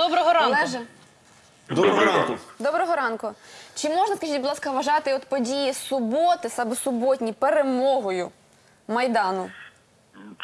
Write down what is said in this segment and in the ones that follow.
Доброго ранку. Олеже, Доброго ранку. доброго ранку. Чи можна, скажіть, будь ласка, вважати от події суботи, саме суботні, перемогою Майдану?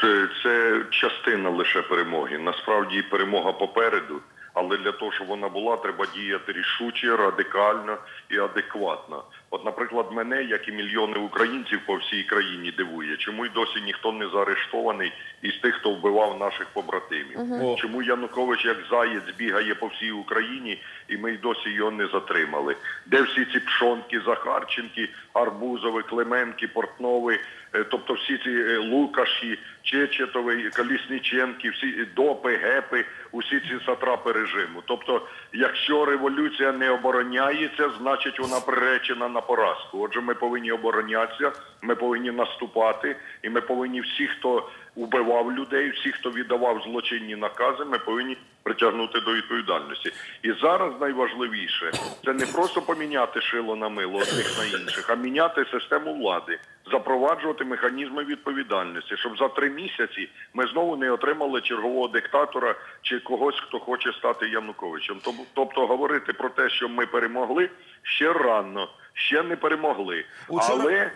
Це, це частина лише перемоги. Насправді перемога попереду, але для того, щоб вона була, треба діяти рішуче, радикально і адекватно. От, наприклад, мене, як і мільйони українців по всій країні, дивує, чому й досі ніхто не заарештований із тих, хто вбивав наших побратимів. О. Чому Янукович як заєць бігає по всій Україні, і ми й досі його не затримали? Де всі ці пшонки, Захарченки, Арбузови, Клименки, Портнови, тобто всі ці е, Лукаші, Чечетови, Колісніченки, всі е, допи, гепи, усі ці сатрапи режиму. Тобто, якщо революція не обороняється, значить вона приречена на поразку. Отже, ми повинні оборонятися, ми повинні наступати, і ми повинні всі, хто убивав людей, всі, хто віддавав злочинні накази, ми повинні притягнути до відповідальності. І зараз найважливіше це не просто поміняти шило на мило одних на інших, а міняти систему влади, запроваджувати механізми відповідальності, щоб за три місяці ми знову не отримали чергового диктатора чи когось, хто хоче стати Януковичем. Тобто, говорити про те, що ми перемогли, ще рано. Ще не перемогли, Учора- але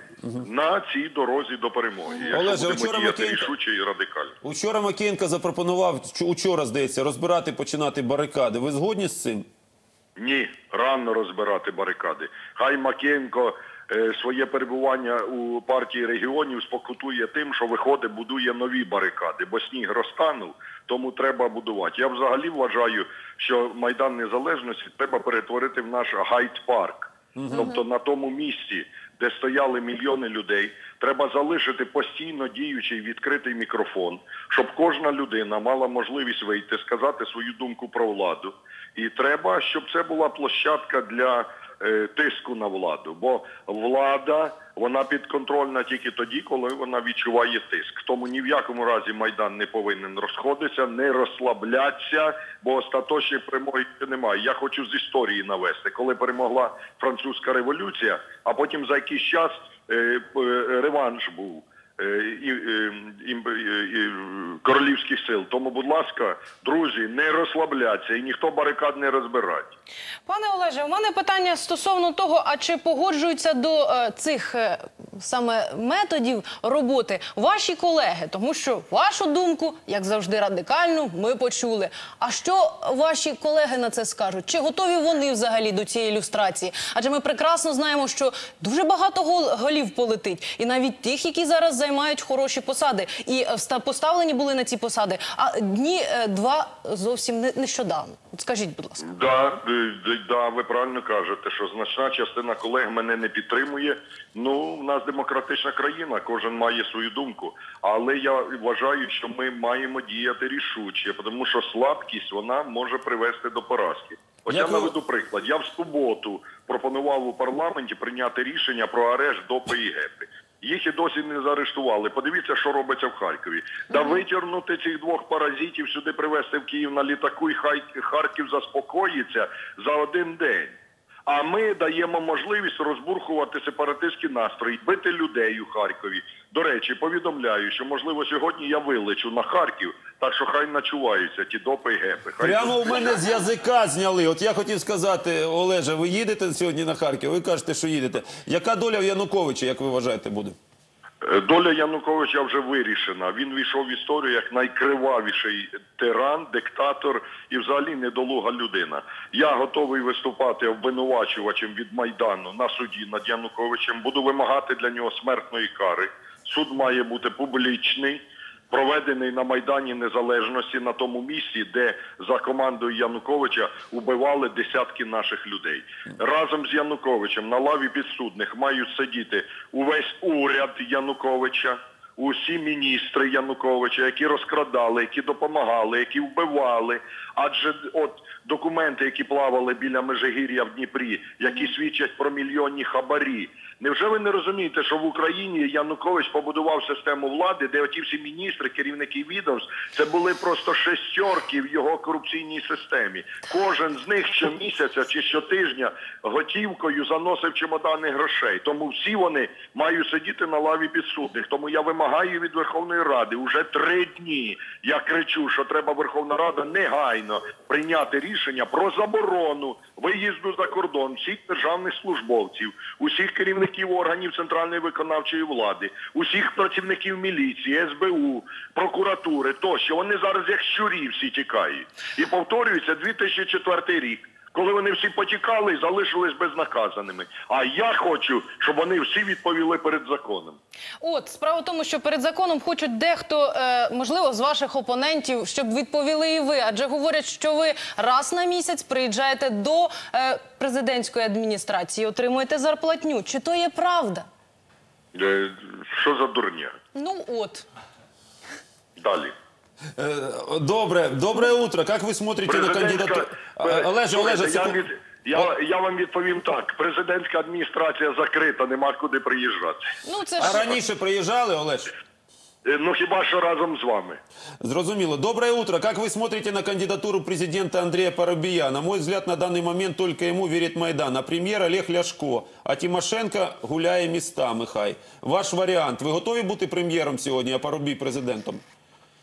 на цій дорозі до перемоги. Якщо Олеже, будемо вчора діяти Макеєнко- рішуче і радикально. Учора Макієнко запропонував учора, здається, розбирати, починати барикади. Ви згодні з цим? Ні, рано розбирати барикади. Хай Макієнко е, своє перебування у партії регіонів спокутує тим, що виходить, будує нові барикади, бо сніг розтанув, тому треба будувати. Я взагалі вважаю, що Майдан Незалежності треба перетворити в наш гайд-парк. Тобто на тому місці, де стояли мільйони людей, треба залишити постійно діючий відкритий мікрофон, щоб кожна людина мала можливість вийти, сказати свою думку про владу. І треба, щоб це була площадка для тиску на владу. Бо влада вона підконтрольна тільки тоді, коли вона відчуває тиск. Тому ні в якому разі майдан не повинен розходитися, не розслаблятися, бо остаточної перемоги немає. Я хочу з історії навести, коли перемогла французька революція, а потім за якийсь час е, е, реванш був е, і, е, е, і, королівських сил. Тому, будь ласка, друзі, не розслабляться і ніхто барикад не розбирать. Пане Олеже, у мене питання стосовно того, а чи погоджуються до е, цих е, саме методів роботи ваші колеги? Тому що вашу думку, як завжди, радикальну, ми почули. А що ваші колеги на це скажуть? Чи готові вони взагалі до цієї ілюстрації? Адже ми прекрасно знаємо, що дуже багато гол- голів полетить, і навіть тих, які зараз займають хороші посади, і е, поставлені були на ці посади. А дні е, два зовсім не- нещодавно. Скажіть, будь ласка. Да, е, да, ви правильно кажете, що значна частина колег мене не підтримує. Ну, в нас демократична країна, кожен має свою думку. Але я вважаю, що ми маємо діяти рішуче, тому що слабкість вона може привести до поразки. Ось я наведу приклад. Я в суботу пропонував у парламенті прийняти рішення про арешт допи і гепи. Їх і досі не заарештували. Подивіться, що робиться в Харкові. Да витягнути цих двох паразитів сюди привезти в Київ на літаку, і хай Харків заспокоїться за один день. А ми даємо можливість розбурхувати сепаратистські настрої, бити людей у Харкові. До речі, повідомляю, що можливо сьогодні я вилечу на Харків, так що хай начуваються ті допи і гепи. Хай Прямо у мене з язика зняли. От я хотів сказати, Олеже, ви їдете сьогодні на Харків? Ви кажете, що їдете. Яка доля в Януковича, як ви вважаєте, буде? Е, Доля Януковича вже вирішена. Він війшов в історію як найкривавіший тиран, диктатор і взагалі недолуга людина. Я готовий виступати обвинувачувачем від Майдану на суді над Януковичем. Буду вимагати для нього смертної кари. Суд має бути публічний. Проведений на Майдані Незалежності на тому місці, де за командою Януковича убивали десятки наших людей. Разом з Януковичем на лаві підсудних мають сидіти увесь уряд Януковича, усі міністри Януковича, які розкрадали, які допомагали, які вбивали. Адже от документи, які плавали біля Межигір'я в Дніпрі, які свідчать про мільйонні хабарі. Невже ви не розумієте, що в Україні Янукович побудував систему влади, де оті всі міністри, керівники відомств, це були просто шестерки в його корупційній системі. Кожен з них щомісяця чи щотижня готівкою заносив чемодани грошей. Тому всі вони мають сидіти на лаві підсудних. Тому я вимагаю. від Верховної Ради уже три дні. Я кричу, що треба Верховна Рада негайно прийняти рішення про заборону виїзду за кордон всіх державних службовців, усіх керівників органів центральної виконавчої влади, усіх працівників міліції, СБУ, прокуратури тощо. Вони зараз як щурі всі тікають. І повторюється 2004 рік. Коли вони всі потікали і залишились безнаказаними. А я хочу, щоб вони всі відповіли перед законом. От справа в тому, що перед законом хочуть дехто, е, можливо, з ваших опонентів, щоб відповіли і ви, адже говорять, що ви раз на місяць приїжджаєте до е, президентської адміністрації, отримуєте зарплатню. Чи то є правда? Е, Що за дурня? Ну от. Далі. Доброе, доброе утро. Как вы смотрите на кандидатуру? Президентська- Олеже, Олеже, я, від... я, я вам відповім так. Президентська адміністрація закрита, нема куди приїжджати. Ну це А раніше приїжджали, Олеж? Е, Ну хіба що разом з вами? Зрозуміло. Доброе утро. Как вы смотрите на кандидатуру президента Андрея Парубия? На мой взгляд, на данный момент только ему верит Майдан. А премьер Олег Ляшко. А Тимошенко гуляє містами хай. Ваш варіант. Ви готові бути прем'єром сьогодні, а Парубій президентом?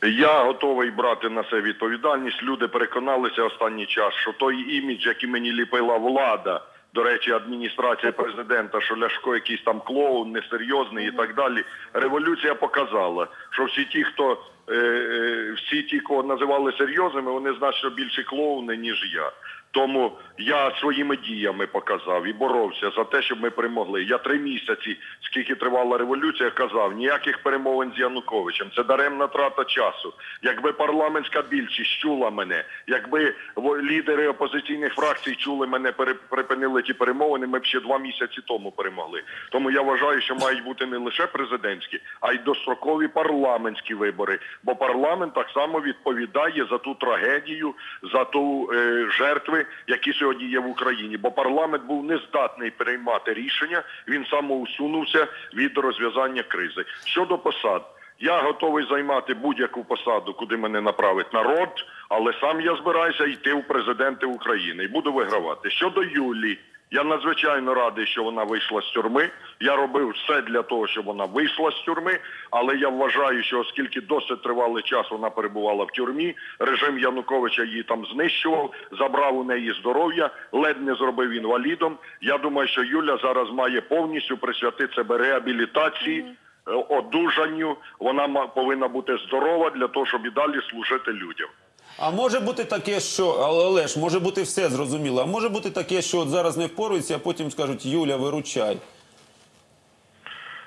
Я готовий брати на себе відповідальність. Люди переконалися останній час, що той імідж, який мені ліпила влада, до речі, адміністрація президента, що Ляшко якийсь там клоун, несерйозний і так далі. Революція показала, що всі ті, хто е, е, всі ті, кого називали серйозними, вони значно більше клоуни, ніж я. Тому я своїми діями показав і боровся за те, щоб ми перемогли. Я три місяці, скільки тривала революція, казав, ніяких перемовин з Януковичем. Це даремна трата часу. Якби парламентська більшість чула мене, якби лідери опозиційних фракцій чули мене, припинили ті перемовини, ми б ще два місяці тому перемогли. Тому я вважаю, що мають бути не лише президентські, а й дострокові парламентські вибори. Бо парламент так само відповідає за ту трагедію, за ту е, жертви, які сьогодні є в Україні. Бо парламент був не здатний приймати рішення, він самоусунувся від розв'язання кризи. Щодо посад. Я готовий займати будь-яку посаду, куди мене направить народ, але сам я збираюся йти у президенти України і буду вигравати. Щодо Юлії, я надзвичайно радий, що вона вийшла з тюрми. Я робив все для того, щоб вона вийшла з тюрми, але я вважаю, що оскільки досить тривалий час вона перебувала в тюрмі, режим Януковича її там знищував, забрав у неї здоров'я, ледь не зробив інвалідом. Я думаю, що Юля зараз має повністю присвятити себе реабілітації. е, Одужанню вона повинна бути здорова для того, щоб і далі служити людям. А може бути таке, що Олеж, може бути все зрозуміло. А може бути таке, що от зараз не впорується, а потім скажуть Юля, виручай.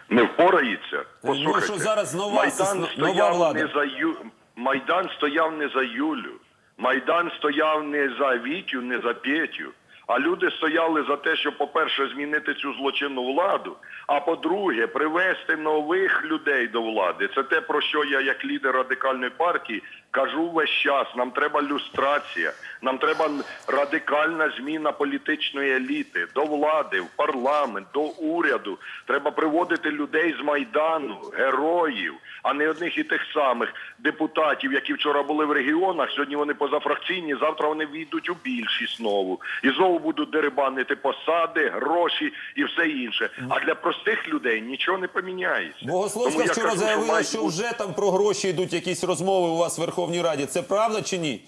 Не впорається. Ну, що зараз нова Майдан сис- нова стояв влада. не за Ю... Майдан стояв не за Юлю. Майдан стояв не за Вітю, не за Петю. А люди стояли за те, щоб, по-перше, змінити цю злочинну владу, а по-друге, привести нових людей до влади. Це те, про що я, як лідер радикальної партії, кажу весь час. Нам треба люстрація, нам треба радикальна зміна політичної еліти до влади, в парламент, до уряду. Треба приводити людей з Майдану, героїв, а не одних і тих самих депутатів, які вчора були в регіонах. Сьогодні вони позафракційні, завтра вони війдуть у більшість знову. І знову будуть дерибанити посади, гроші і все інше. А для простих людей нічого не поміняється. Богословська вчора кажу, заявила, що вже там про гроші йдуть якісь розмови у вас в Верховній Раді. Це правда чи ні?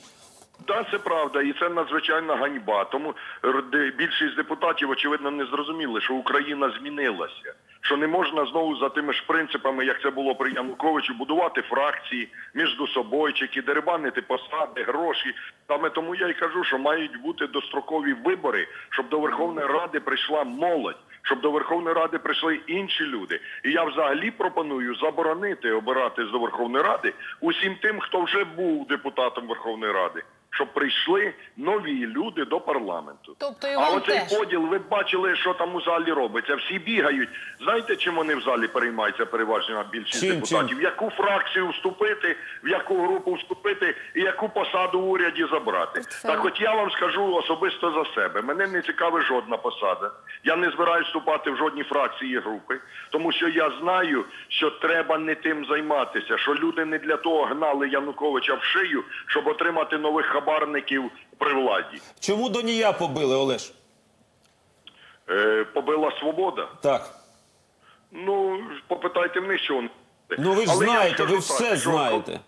Так, це правда, і це надзвичайна ганьба. Тому більшість депутатів, очевидно, не зрозуміли, що Україна змінилася. Що не можна знову за тими ж принципами, як це було при Януковичу, будувати фракції між собойчики, дерибанити посади, гроші. Саме тому я й кажу, що мають бути дострокові вибори, щоб до Верховної Ради прийшла молодь, щоб до Верховної Ради прийшли інші люди. І я взагалі пропоную заборонити обирати до Верховної Ради усім тим, хто вже був депутатом Верховної Ради. Щоб прийшли нові люди до парламенту. Тобто і а оцей теж. поділ, ви бачили, що там у залі робиться. Всі бігають. Знаєте, чим вони в залі переймаються переважна більшість Чим, депутатів? В яку фракцію вступити, в яку групу вступити і яку посаду в уряді забрати. Так от я вам скажу особисто за себе. Мене не цікавить жодна посада. Я не збираюсь вступати в жодні фракції і групи, тому що я знаю, що треба не тим займатися, що люди не для того гнали Януковича в шию, щоб отримати нових хабарників при владі. Чому Донія побили, Олеж? Е, побила свобода. Так. Ну, попитайте в них, що вони. Ну ви ж Але знаєте, ви так, все що- знаєте.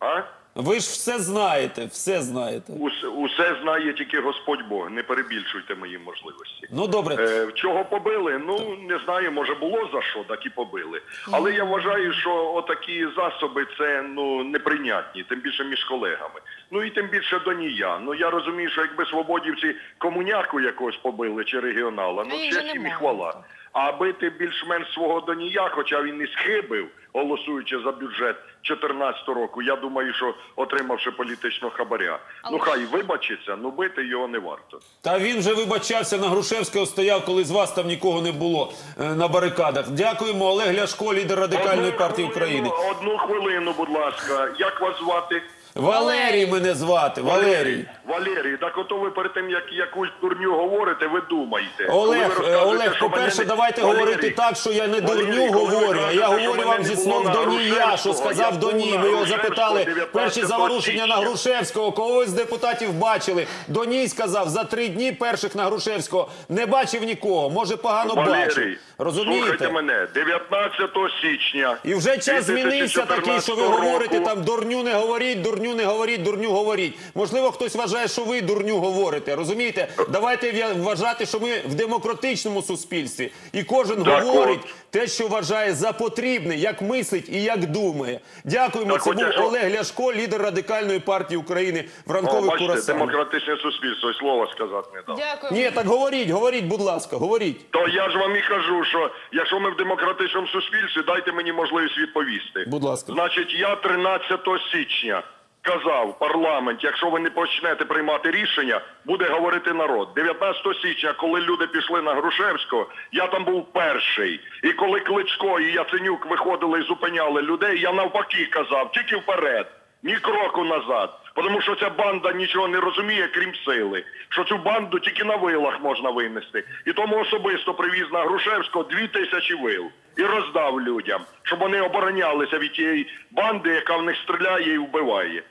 А? Ви ж все знаєте, все знаєте. Усе, усе знає тільки Господь Бог. Не перебільшуйте мої можливості. Ну добре. Е, чого побили? Ну не знаю, може було за що, так і побили. Але я вважаю, що отакі засоби це ну неприйнятні, тим більше між колегами. Ну і тим більше Донія. Ну я розумію, що якби свободівці комуняку якогось побили чи регіонала, ну А їх же честь їм і немає. хвала. А бити більш-менш свого Донія, хоча він і схибив, голосуючи за бюджет 2014 року, я думаю, що отримавши політичного хабаря. Ну хай вибачиться, ну бити його не варто. Та він вже вибачався на Грушевського стояв, коли з вас там нікого не було е, на барикадах. Дякуємо, Олег Ляшко, лідер радикальної Одну партії хвилину, України. Одну хвилину, будь ласка. Як вас звати? Валерій мене звати. Валерій. Валерій, так ото ви перед тим, як якусь дурню говорите, ви думаєте. Коли ви Олег, е, Олег, що по-перше, мене не- давайте Валерій, говорити так, що я не Валерій, дурню коли ви говорю, а я кажете, що говорю мене вам не зі було слов на Донія, що Грушевського, сказав я був Доній. на Ми його Грушевського запитали 19 перші заворушення на січня. Грушевського. Когось з депутатів бачили. Доній сказав за три дні перших на Грушевського не бачив нікого. Може погано бачив. Валерій, Розумієте? мене, 19 січня. І вже час змінився такий, що ви 2014 говорите року- там дурню не говоріть, дурню не говоріть, дурню говоріть. Можливо, хтось вважає, що ви дурню говорите. Розумієте? Давайте вважати, що ми в демократичному суспільстві, і кожен Так говорить от. те, що вважає за потрібне, як мислить і як думає. Дякуємо. Так Це був якщо- Олег Ляшко, лідер радикальної партії України в ранкових бачите, курасанах. демократичне суспільство, і слова сказати не дав. Дякую. Ні, так говоріть, говоріть, будь ласка, говоріть. То я ж вам і кажу, що якщо ми в демократичному суспільстві, дайте мені можливість відповісти. Будь ласка. Значить, я 13 січня казав в парламенті, якщо ви не почнете приймати рішення, буде говорити народ. 19 січня, коли люди пішли на Грушевського, я там був перший. І коли Кличко і Яценюк виходили і зупиняли людей, я навпаки казав, тільки вперед. Ні кроку назад. Тому що ця банда нічого не розуміє, крім сили. Що цю банду тільки на вилах можна винести. І тому особисто привіз на Грушевського дві тисячі вил і роздав людям, щоб вони оборонялися від тієї банди, яка в них стріляє і вбиває.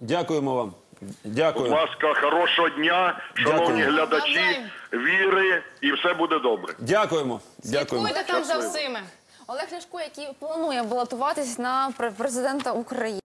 Дякуємо вам. Будь Дякую. ласка, хорошого дня, шановні Дякую. глядачі, віри, і все буде добре. Дякуємо. Дякуємо. Слідкуйте там за всіми. Олег Ляшко, який планує балотуватись на пре- президента України.